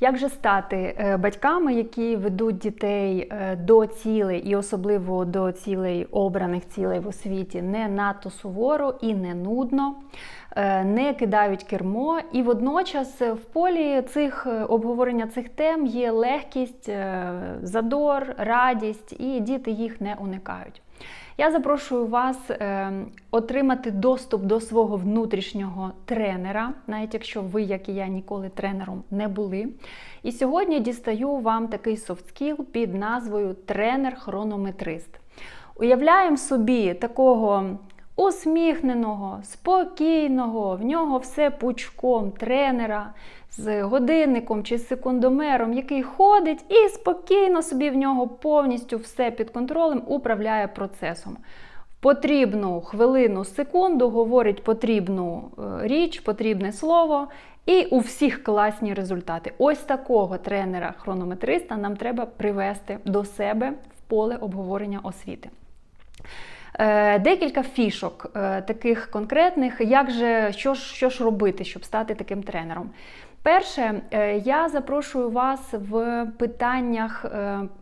Як же стати е, батьками, які ведуть дітей е, до цілей, і особливо до цілей обраних цілей в освіті, не надто суворо і не нудно, не кидають кермо, і водночас в полі цих е, обговорення цих тем є легкість, е, задор, радість, і діти їх не уникають. Я запрошую вас е, отримати доступ до свого внутрішнього тренера, навіть якщо ви, як і я, ніколи тренером не були. І сьогодні дістаю вам такий софтскіл під назвою тренер-хронометрист. Уявляємо собі такого усміхненого, спокійного, в нього все пучком тренера з годинником чи секундомером, який ходить і спокійно собі в нього повністю все під контролем управляє процесом. Потрібну хвилину, секунду говорить потрібну е, річ, потрібне слово, і у всіх класні результати. Ось такого тренера-хронометриста нам треба привести до себе в поле обговорення освіти. Е, Декілька фішок е, таких конкретних, як же, що, ж, що ж робити, щоб стати таким тренером. Перше, е, я запрошую вас в питаннях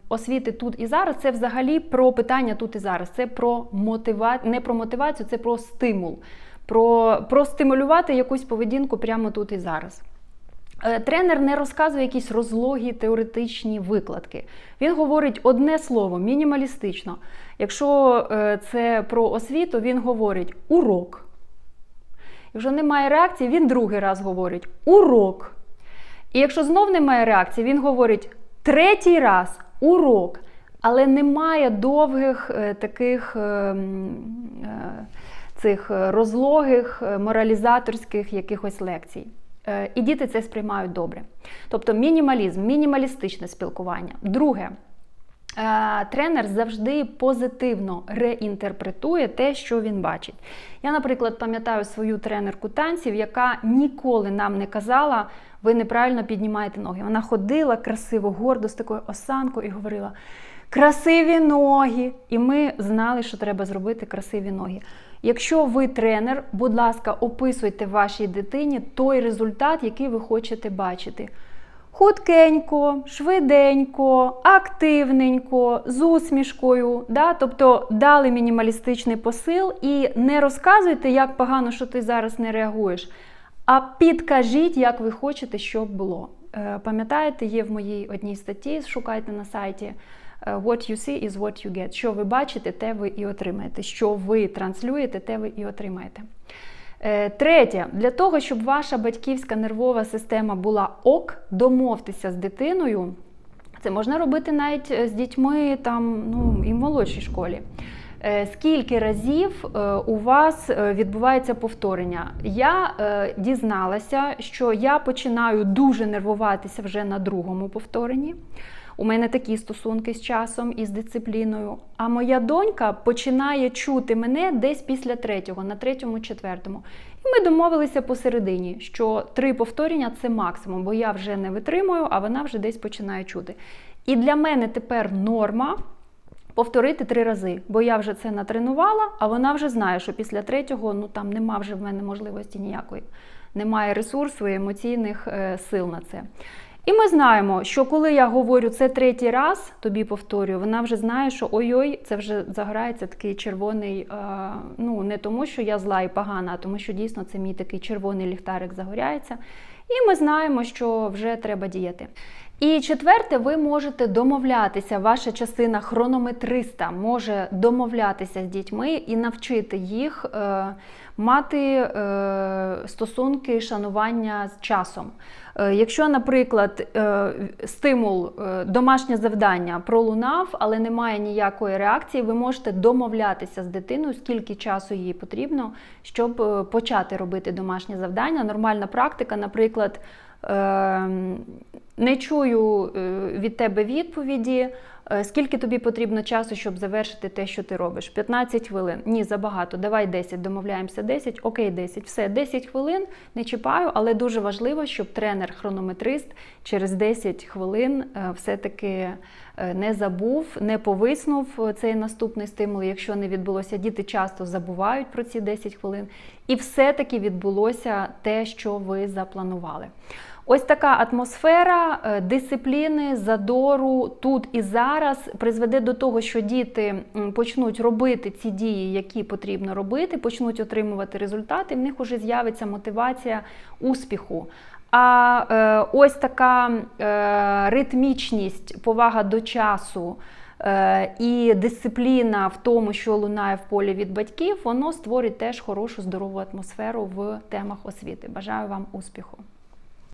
освіти тут і зараз. Це взагалі про питання тут і зараз. Це про мотива... не про мотивацію, це про стимул, про, про стимулювати якусь поведінку прямо тут і зараз. Е, Тренер не розказує якісь розлогі теоретичні викладки. Він говорить одне слово мінімалістично. Якщо е, це про освіту, він говорить урок. Якщо немає реакції, він другий раз говорить урок. І якщо знов немає реакції, він говорить третій раз урок. Але немає довгих е, таких е, м, е, цих розлогих моралізаторських якихось лекцій. Е, І діти це сприймають добре. Тобто мінімалізм, мінімалістичне спілкування. Друге, Е, Тренер завжди позитивно реінтерпретує те, що він бачить. Я, наприклад, пам'ятаю свою тренерку танців, яка ніколи нам не казала, ви неправильно піднімаєте ноги. Вона ходила красиво, гордо з такою осанкою і говорила: красиві ноги! І ми знали, що треба зробити красиві ноги. Якщо ви тренер, будь ласка, описуйте вашій дитині той результат, який ви хочете бачити. Худкенько, швиденько, активненько, з усмішкою. Да? Тобто дали мінімалістичний посил і не розказуйте, як погано, що ти зараз не реагуєш, а підкажіть, як ви хочете, щоб було. Е, Пам'ятаєте, є в моїй одній статті, шукайте на сайті What you see is what you get. Що ви бачите, те ви і отримаєте. Що ви транслюєте, те ви і отримаєте. Е, Третє, для того, щоб ваша батьківська нервова система була ок, домовтеся з дитиною. Це можна робити навіть е, з дітьми там, ну, і в молодшій школі. Е, Скільки разів е, у вас е, відбувається повторення? Я дізналася, що я починаю дуже нервуватися вже на другому повторенні. У мене такі стосунки з часом і з дисципліною. А моя донька починає чути мене десь після третього, на третьому, четвертому. І ми домовилися посередині, що три повторення це максимум, бо я вже не витримую, а вона вже десь починає чути. І для мене тепер норма повторити три рази, бо я вже це натренувала, а вона вже знає, що після третього ну там нема вже в мене можливості ніякої, немає ресурсу і емоційних е, сил на це. І ми знаємо, що коли я говорю це третій раз, тобі повторюю, вона вже знає, що ой-ой, це вже загорається такий червоний. е, ну не тому, що я зла і погана, а тому, що дійсно це мій такий червоний ліхтарик загоряється. І ми знаємо, що вже треба діяти. І четверте, ви можете домовлятися. Ваша частина хронометриста може домовлятися з дітьми і навчити їх е, мати е, стосунки шанування з часом. Е, якщо, наприклад, е, стимул, е, домашнє завдання пролунав, але немає ніякої реакції, ви можете домовлятися з дитиною, скільки часу їй потрібно, щоб е, почати робити домашнє завдання. Нормальна практика, наприклад. Е, Не чую е, від тебе відповіді, Скільки тобі потрібно часу, щоб завершити те, що ти робиш? 15 хвилин. Ні, забагато. Давай 10. Домовляємося 10. Окей, 10. Все, 10 хвилин не чіпаю, але дуже важливо, щоб тренер-хронометрист через 10 хвилин е, все-таки е, не забув, не повиснув е, цей наступний стимул, якщо не відбулося. Діти часто забувають про ці 10 хвилин. І все-таки відбулося те, що ви запланували. Ось така атмосфера е, дисципліни, задору тут і зараз призведе до того, що діти почнуть робити ці дії, які потрібно робити, почнуть отримувати результати. В них вже з'явиться мотивація успіху. А е, ось така е, ритмічність, повага до часу. е, І дисципліна в тому, що лунає в полі від батьків, воно створить теж хорошу здорову атмосферу в темах освіти. Бажаю вам успіху!